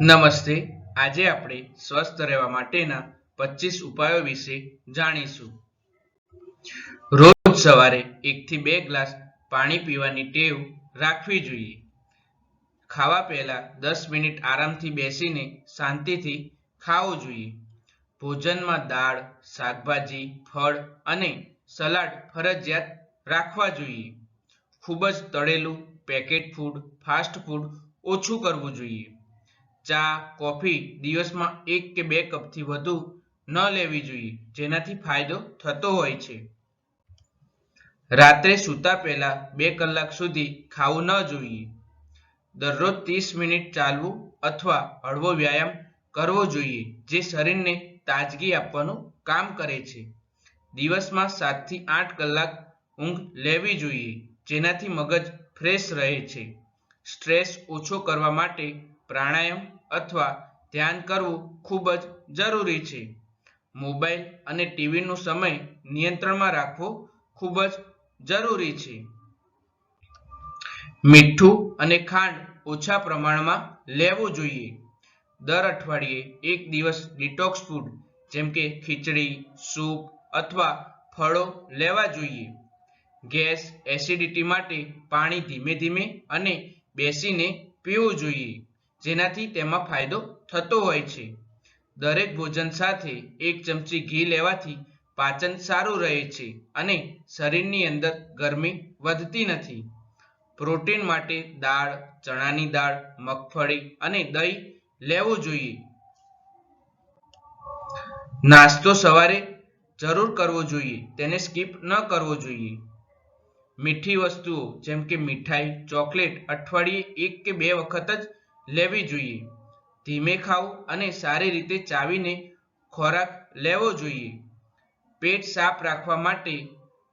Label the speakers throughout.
Speaker 1: નમસ્તે. આજે આપણે સ્વસ્થ રહેવા માટેના પચીસ ઉપાયો વિશે જાણીશું. રોજ સવારે એકથી બે ગ્લાસ પાણી પીવાની ટેવ રાખવી જોઈએ. ખાવા પહેલા દસ મિનિટ આરામથી બેસીને શાંતિથી ખાવું જોઈએ. ભોજનમાં દાળ, શાકભાજી, ફળ અને સલાડ ફરજિયાત રાખવા જોઈએ. ખૂબ જ તળેલું પેકેટ ફૂડ ફાસ્ટ ફૂડ ઓછું કરવું જોઈએ. ચા, કોફી દિવસમાં એક કે બે કપથી વધુ ન લેવી જોઈએ. જેનાથી ફાયદો થતો હોય છે. રાત્રે સૂતા પહેલા બે કલાક સુધી ખાવું ન જોઈએ. દરરોજ ત્રીસ મિનિટ ચાલવું અથવા હળવો વ્યાયામ કરવો જોઈએ, જે શરીરને તાજગી આપવાનું કામ કરે છે. દિવસમાં સાતથી આઠ કલાક ઊંઘ લેવી જોઈએ, જેનાથી મગજ ફ્રેશ રહે છે. સ્ટ્રેસ ઓછો કરવા માટે પ્રાણાયામ અથવા ધ્યાન કરવું ખૂબ જ જરૂરી છે. મોબાઈલ અને ટીવીનો સમય નિયંત્રણમાં રાખવો ખૂબ જ જરૂરી છે. મીઠું અને ખાંડ ઓછા પ્રમાણમાં લેવું જોઈએ. દર અઠવાડિયે એક દિવસ ડિટોક્સ ફૂડ, જેમ કે ખીચડી, સૂપ અથવા ફળો લેવા જોઈએ. ગેસ એસિડિટી માટે પાણી ધીમે ધીમે અને બેસીને પીવું જોઈએ. જેનાથી તેમાં ફાયદો થતો હોય છે. દરેક ભોજન સાથે એક ચમચી ઘી લેવાથી પાચન સારું રહે છે અને શરીરની અંદર ગરમી વધતી નથી. પ્રોટીન માટે દાળ, ચણાની દાળ, મગફળી અને દહીં લેવું જોઈએ. નાસ્તો સવારે જરૂર કરવો જોઈએ, તેને સ્કીપ ન કરવો જોઈએ. મીઠી વસ્તુઓ જેમ કે મીઠાઈ, ચોકલેટ, અઠવાડિયે એક કે બે વખત જ લેવી જોઈએ. ધીમે ખાવ અને સારી રીતે ચાવીને ખોરાક લેવો જોઈએ. પેટ સાફ રાખવા માટે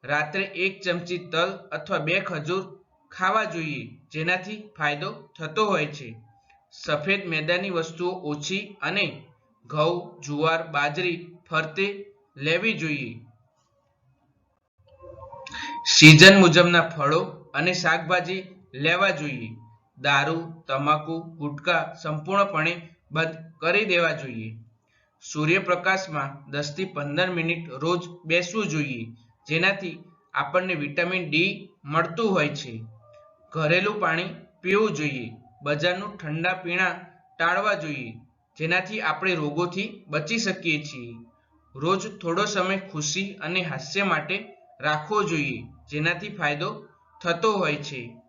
Speaker 1: રાત્રે એક ચમચી તલ અથવા બે ખજૂર ખાવા જોઈએ, જેનાથી ફાયદો થતો હોય છે. સફેદ મેદાની વસ્તુઓ ઓછી અને ઘઉં, જુવાર, બાજરી ફરતે લેવી જોઈએ. સિઝન મુજબના ફળો અને શાકભાજી લેવા જોઈએ. દારૂ, તમાકુ, ગુટકા સંપૂર્ણપણે બંધ કરી દેવા જોઈએ. સૂર્યપ્રકાશમાં દસથી પંદર મિનિટ રોજ બેસવું જોઈએ, જેનાથી આપણને વિટામિન ડી મળતું હોય છે. ઘરેલું પાણી પીવું જોઈએ, બજારનું ઠંડા પીણા ટાળવા જોઈએ, જેનાથી આપણે રોગોથી બચી શકીએ છીએ. રોજ થોડો સમય ખુશી અને હાસ્ય માટે રાખવો જોઈએ, જેનાથી ફાયદો થતો હોય છે.